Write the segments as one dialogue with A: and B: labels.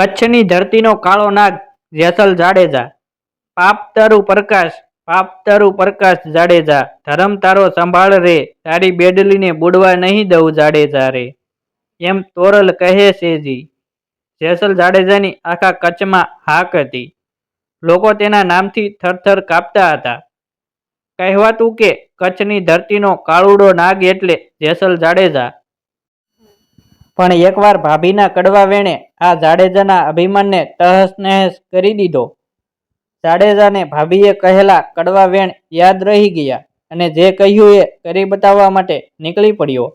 A: કચ્છની ધરતીનો કાળો નાગ જેસલ જાડેજા. પાપ તરુ પ્રકાશ, પાપ તરુ પ્રકાશ જાડેજા. ધરમ તારો સંભાળ રે, તારી બેડલીને બુડવા નહીં દઉં જાડેજા રે. એમ તોરલ કહે છે જી જેસલ જાડેજાની આખા કચ્છમાં હાક હતી. લોકો તેના નામથી થરથર કાપતા હતા. કહેવાતું કે કચ્છની ધરતીનો કાળુડો નાગ એટલે જેસલ જાડેજા. પણ એકવાર ભાભીના કડવા વેણે આ જાડેજાના અભિમાનને તહસ કરી દીધો. જાડેજાને ભાભીએ કહેલા, કડવા વેણ યાદ રહી ગયા. અને જે કહ્યું એ કરી બતાવવા માટે નીકળી પડ્યો.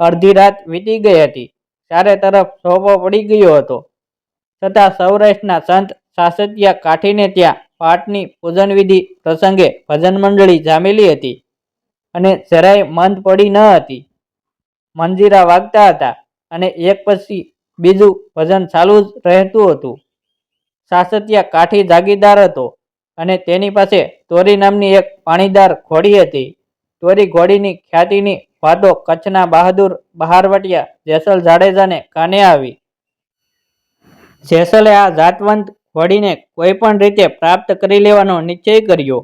A: અડધી રાત વીતી ગઈ હતી. ચારે તરફ સોપો પડી ગયો હતો. છતાં સૌરાષ્ટ્રના સંત સાસતિયા કાઠીને ત્યાં પાઠની પૂજનવિધિ પ્રસંગે ભજન મંડળી જામેલી હતી અને જરાય મંદ પડી ન હતી. મંજીરા વાગતા હતા. અને એક પછી બીજું ભજન ચાલુ જ રહેતું હતું. સાસતિયા કાઠી જાગીરદાર હતો અને તેની પાસે તોરી નામની એક પાણીદાર ઘોડી હતી. તોરી ઘોડીની ખ્યાતિની વાતો કચ્છના બહાદુર બહારવટિયા જેસલ જાડેજાને કાને આવી? જેસલે આ જાતવંત ઘોડીને કોઈ પણ રીતે પ્રાપ્ત કરી લેવાનો નિશ્ચય કર્યો.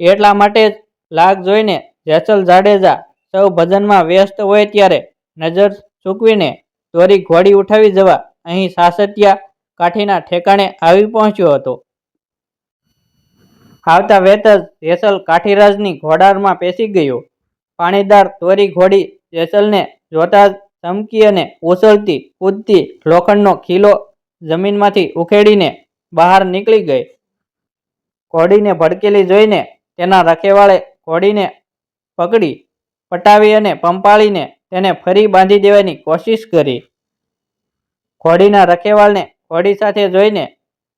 A: એટલા માટે જ લાગ જોઈને જેસલ જાડેજા સૌ ભજનમાં વ્યસ્ત હોય ત્યારે નજર ચૂકવીને તોરી ઘોડી ઉઠાવી જવા અહીં સાસતિયા કાઠીના ઠેકાણે આવી પહોંચ્યો હતો. આવતા વેત જ જેસલ કાઠીરાજની ઘોડારમાં પેસી ગયો. પાણીદાર તોરી ઘોડી જેસલને જોતા જ ચમકી અને ઉછળતી કૂદતી લોખંડનો ખીલો જમીનમાંથી ઉખેડીને બહાર નીકળી ગઈ. ઘોડીને ભડકેલી જોઈને તેના રખેવાળે ઘોડીને પકડી, પટાવી અને પંપાળીને તેને ફરી બાંધી દેવાની કોશિશ કરી. ઘોડીના રખેવાળને ઘોડી સાથે જોઈને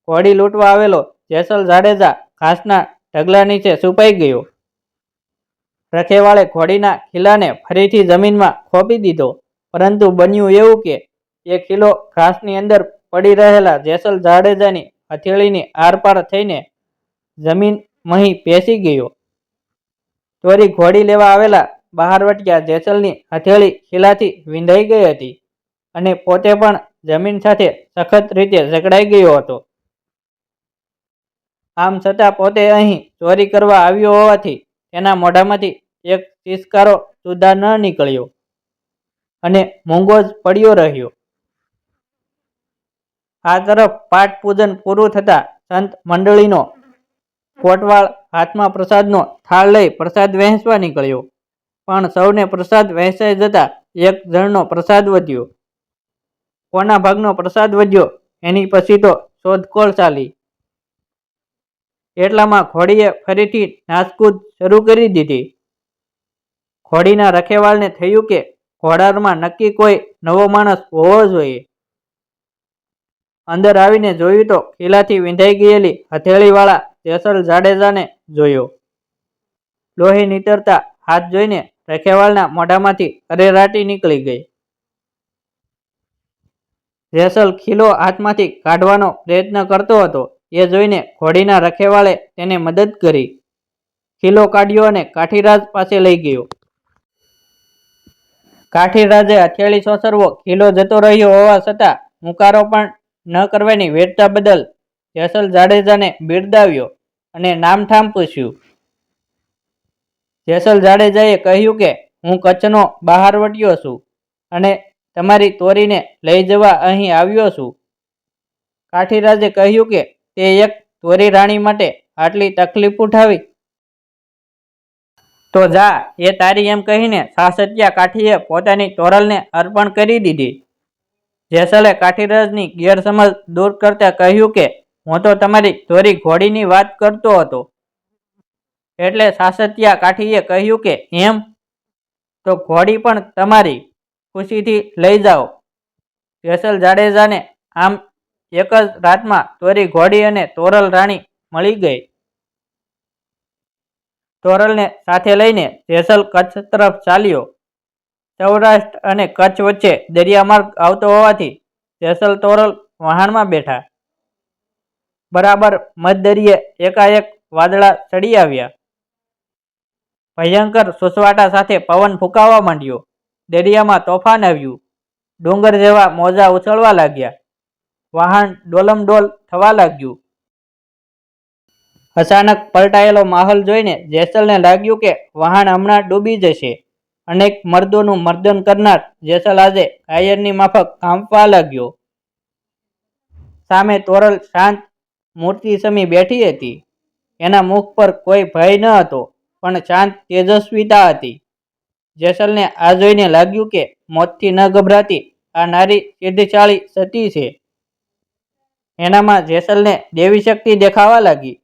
A: ઘોડી લૂંટવા આવેલો જેસલ જાડેજા ઘાસના ઢગલા નીચે સુપાઈ ગયો. રખેવાળે ઘોડીના ખીલાને ફરીથી જમીનમાં ખોપી દીધો. પરંતુ બન્યું એવું કે એ ખીલો ઘાસની અંદર પડી રહેલા જેસલ જાડેજાની હથેળીની આરપાર થઈને જમીન મહી પેસી ગયો. તોરી ઘોડી લેવા આવેલા બહારવટિયા જેસલની હથેળી ખીલાથી વિંધાઈ ગઈ હતી અને પોતે પણ જમીન સાથે સખત રીતે જકડાઈ ગયો હતો. આમ છતાં પોતે અહીં ચોરી કરવા આવ્યો હોવાથી તેના મોઢામાંથી એક તિસ્કારો સુધા ન નીકળ્યો અને મૂંગો જ પડ્યો રહ્યો. આ તરફ પાઠ પૂજન પૂરું થતા સંત મંડળીનો કોટવાળ હાથમાં પ્રસાદનો થાળ લઈ પ્રસાદ વહેંચવા નીકળ્યો. પણ સૌને પ્રસાદ વહેંચાઈ જતા એક જણનો પ્રસાદ વધ્યો. કોના ભાગનો પ્રસાદ વધ્યો? એની પછી તો શોધખોળ ચાલી. એટલામાં ઘોડીએ ફરીથી નાસકૂદ શરૂ કરી દીધી. ઘોડીના રખેવાળને થયું કે ઘોડારમાં નક્કી કોઈ નવો માણસ હોવો જોઈએ. અંદર આવીને જોયું તો ખીલાથી વિંધાઈ ગયેલી હથેળીવાળા જેસલ જાડેજાને જોયો. લોહી નીતરતા હાથ જોઈને રખેવાળના મોઢામાંથી અરેરાટી નીકળી ગઈ. રેસલ ખીલો હાથમાંથી કાઢવાનો પ્રયત્ન કરતો હતો. એ જોઈને ઘોડીના રખેવાળે તેને મદદ કરી. ખીલો કાઢ્યો અને કાઠીરાજ પાસે લઈ ગયો. કાઠીરાજે હથેળી સોસરવો ખીલો જતો રહ્યો હોવા છતાં મુકારો પણ ન કરવાની વીરતા બદલ જેસલ જાડેજાને બિરદાવ્યો અને નામઠામ પૂછ્યું જેસલ જાડેજાએ કહ્યું કે, હું કચ્છનો બહારવટિયો છું અને તમારી તોરીને લઈ જવા અહીં આવ્યો છું. કાઠીરાજે કહ્યું કે, તે એક તોરી રાણી માટે આટલી તકલીફ ઉઠાવી. તો જા, એ તારી એમ કહીને સાસત્યા કાઠીએ પોતાની તોરલને અર્પણ કરી દીધી. જેસલે કાઠીરાજની ગેરસમજ દૂર કરતા કહ્યું કે, હું તો તમારી તોરી ઘોડીની વાત કરતો હતો. એટલે સાસત્યા કાઠીએ કહ્યું કે એમ તો ઘોડી પણ તમારી ખુશીથી લઈ જાઓ. જેસલ જાડેજાને આમ એક જ રાતમાં તોરી ઘોડી અને તોરલ રાણી મળી ગઈ. તોરલને સાથે લઈને જેસલ કચ્છ તરફ ચાલ્યો. સૌરાષ્ટ્ર અને કચ્છ વચ્ચે દરિયામાર્ગ આવતો હોવાથી જેસલ તોરલ વહાણમાં બેઠા. બરાબર મધદરિયે એકાએક વાદળા ચડી આવ્યા. ભયંકર સુસવાટા સાથે પવન ફૂંકાવા માંડ્યો. દરિયામાં તોફાન આવ્યું. ડુંગર જેવા મોજા ઉછળવા લાગ્યા. વાહન ડોલમડોલ થવા લાગ્યું. અચાનક પલટાયેલો માહોલ જોઈને જેસલને લાગ્યું કે વાહન હમણાં ડૂબી જશે. અનેક મર્દોનું મર્દન કરનાર જેસલ આજે કાયરની માફક કાંપવા લાગ્યો. સામે તોરલ શાંત મૂર્તિ સમી બેઠી હતી. એના મુખ પર કોઈ ભય ન હતો. પણ શાંત તેજસ્વીતા હતી. જેસલને આ જોઈને લાગ્યું કે મોતથી ન ગભરાતી આ નારી સિદ્ધશાળી સતી છે. એનામાં જેસલને દેવી શક્તિ દેખાવા લાગી.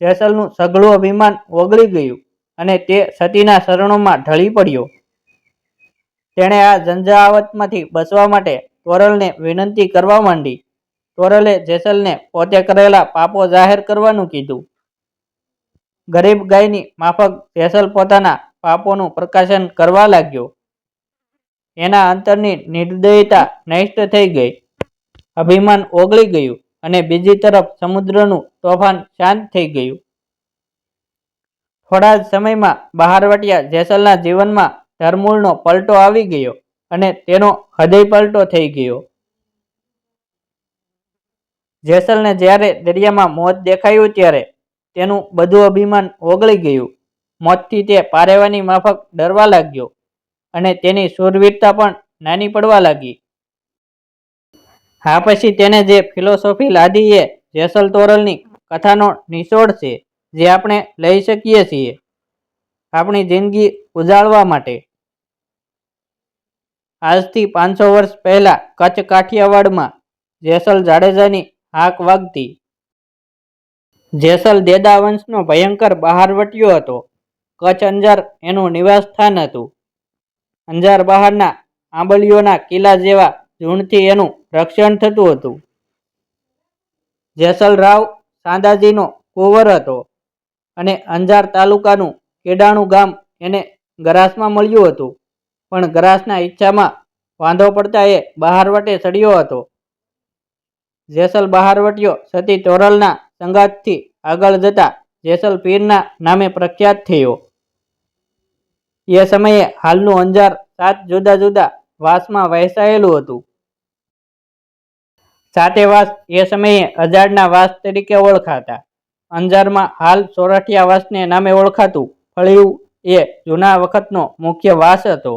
A: જેસલનું સઘળું અભિમાન ઓગળી ગયું અને તે સતીના શરણોમાં ઢળી પડ્યો. તેણે આ ઝંઝાવતમાંથી બચવા માટે તોરલને વિનંતી કરવા માંડી. તોરલે જેસલને પોતે કરેલા પાપો જાહેર કરવાનું કીધું. ગરીબ ગાયની માફક જેસલ પોતાના પાપોનું પ્રકાશન કરવા લાગ્યો. એના અંતરની નિર્દયતા નષ્ટ થઈ ગઈ. અભિમાન ઓગળી ગયું અને બીજી તરફ સમુદ્રનું તોફાન શાંત થઈ ગયું. થોડા જ સમયમાં બહારવટિયા જેસલના જીવનમાં ધરમૂળનો પલટો આવી ગયો અને તેનો હૃદય પલટો થઈ ગયો. જેસલને જ્યારે દરિયામાં મોત દેખાયું ત્યારે તેનું બધું અભિમાન ઓગળી ગયું. મોતથી તે પારેવાની માફક ડરવા લાગ્યો અને તેની શૂરવીરતા પણ નાની પડવા લાગી. આ પછી તેને જે ફિલોસોફી લાદી એ જેસલ તોરલની કથાનો નિચોડ છે, જે આપણે લઈ શકીએ છીએ આપણી જિંદગી ઉજાળવા માટે. આજથી પાંચસો વર્ષ પહેલા કચ્છ કાઠિયાવાડમાં જેસલ જાડેજાની હાક વાગતી જેસલ દેદા વંશનો ભયંકર બહારવટીયો હતો. કચ્છ અંજાર એનું નિવાસ સ્થાન હતું. અંજાર બહારના આંબલીઓના કિલ્લા જેવા ઝૂણથી એનું રક્ષણ થતું હતું. જેસલ રાવ સાંદાજીનો કુંવર હતો અને અંજાર તાલુકાનું કેડાણું ગામ એને ગરાસમાં મળ્યું હતું. પણ ગરાસના ઈચ્છામાં વાંધો પડતા એ બહારવટે ચડ્યો હતો. જેસલ બહારવટીયો સતી તોરલના સંગાતથી આગળ જતા જેસલ પીરના નામે પ્રખ્યાત થયો. એ સમયે હાલનું અંજાર સાત જુદા જુદા વાસમાં વહેંચાયેલું હતું. સાતે વાસ એ સમયે અજાડના વાસ તરીકે ઓળખાતા. અંજારમાં હાલ સોરઠિયા વાસને નામે ઓળખાતું ફળિયું એ જૂના વખતનો મુખ્ય વાસ હતો.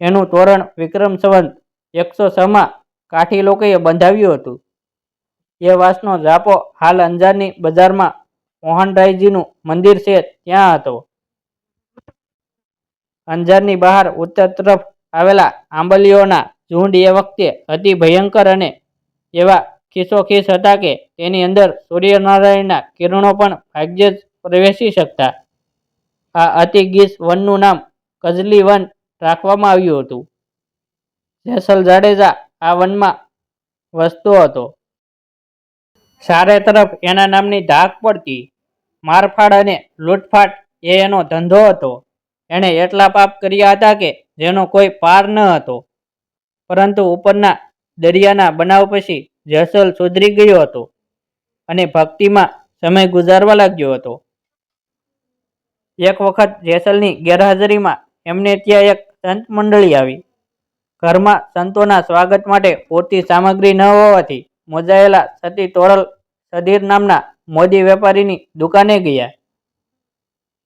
A: એનું તોરણ વિક્રમ સંવંત એકસો છમાં કાઠી લોકોએ બંધાવ્યું હતું. એ વાસનો જાપો હાલ અંજારની બજારમાં મોહનરાયજીનું મંદિર છે ત્યાં હતો. અંજારની બહાર ઉત્તર તરફ આવેલા આંબલીઓના ઝુંડ એ વખતે અતિ ભયંકર અને એવા ખીસોખીસ હતા કે તેની અંદર સૂર્યનારાયણના કિરણો પણ ભાગ્યે જ પ્રવેશી શકતા. આ અતિ ગીસ વનનું નામ કજલી વન રાખવામાં આવ્યું હતું. જેસલ જાડેજા આ વનમાં વસતો હતો. ચારે તરફ એના નામની ધાક પડતી. મારફાડ અને લૂંટફાટ એ એનો ધંધો હતો. એણે એટલા પાપ કર્યા હતા કે જેનો કોઈ પાર ન હતો. પરંતુ ઉપરના દરિયાના બનાવ પછી જેસલ સુધરી ગયો હતો અને ભક્તિમાં સમય ગુજારવા લાગ્યો હતો. એક વખત જેસલની ગેરહાજરીમાં એમને ત્યાં એક સંત મંડળી આવી. ઘરમાં સંતોના સ્વાગત માટે પૂરતી સામગ્રી ન હોવાથી મોજાયેલા સતી તોરલ સધીર નામના મોદી વેપારીની દુકાને ગયા.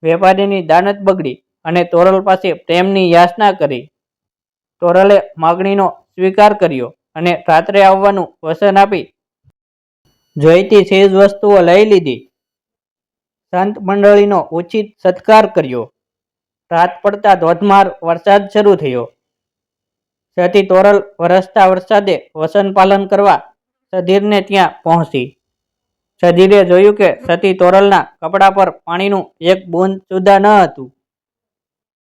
A: વેપારીની દાનત બગડી અને તોરલ પાસે પ્રેમની યાચના કરી. તોરલે માગણીનો સ્વીકાર કર્યો અને રાત્રે આવવાનું વસન આપી જોઈતી ચીજ વસ્તુઓ લઈ લીધી. સંત મંડળીનો ઉચિત સત્કાર કર્યો. રાત પડતા ધોધમાર વરસાદ શરૂ થયો. સતી તોરલ વરસતા વરસાદે વસન પાલન કરવા સધીરને ત્યાં પહોંચી. સધીરે જોયું કે સતી તોરલના કપડા પર પાણીનું એક બૂંદ સુદ્ધા ન હતું.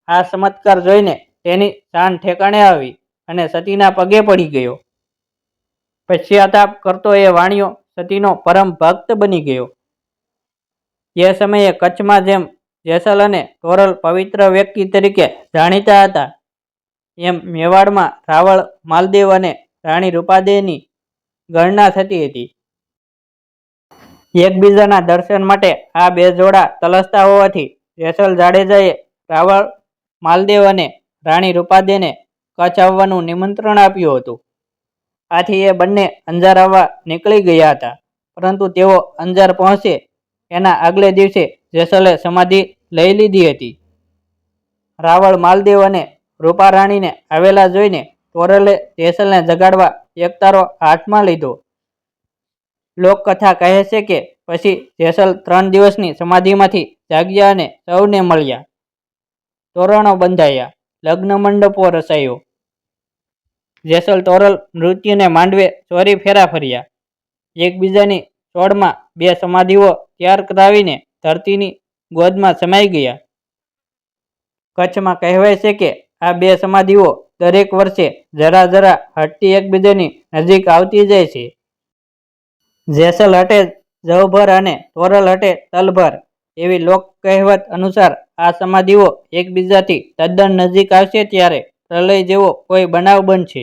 A: આ ચમત્કાર જોઈને તેની શાન ઠેકાણે આવી અને સતીના પગે પડી ગયો. પશ્ચાતાપ કરતો એ વાણિયો સતીનો પરમ ભક્ત બની ગયો. એ સમયે કચ્છમાં જેમ જેસલ અને તોરલ પવિત્ર વ્યક્તિ તરીકે જાણીતા હતા, એમ મેવાડમાં રાવળ, માલદેવ અને રાણી રૂપાદેની ગણના થતી હતી. એકબીજાના દર્શન માટે આ બે જોડા તલસતા હોવાથી જેસલ જાડેજાએ રાવળ, માલદેવ અને રાણી રૂપાદેને કચ્છ આવવાનું નિમંત્રણ આપ્યું હતું. આથી એ બંને અંજાર આવવા નીકળી ગયા હતા. પરંતુ તેઓ અંજાર પહોંચે એના આગલે દિવસે જેસલે સમાધિ લઈ લીધી હતી. રાવળ, માલદેવ અને રૂપારાણીને આવેલા જોઈને તોરલે જેસલને જગાડવા એક તારો હાથમાં લીધો. લોકકથા કહે છે કે પછી જેસલ ત્રણ દિવસની સમાધિમાંથી જાગ્યા અને સૌને મળ્યા. તોરણો બંધાયા, લગ્ન મંડપો રચાયો. જેસલ તોરલ મૃત્યુને માંડવે ચોરી ફેરા ફર્યા. એકબીજાની ચોળમાં બે સમાધિઓ તૈયાર કરાવીને ધરતીની ગોદમાં સમાઈ ગયા. કચ્છમાં કહેવાય છે કે આ બે સમાધિઓ દરેક વર્ષે જરા જરા હટતી એકબીજાની નજીક આવતી જાય છે. જેસલ હટે જવભર અને તોરલ હટે તલભર એવી લોક કહેવત અનુસાર આ સમાધિઓ એકબીજાથી તદ્દન નજીક આવશે ત્યારે પ્રલય જેવો કોઈ બનાવ બનશે.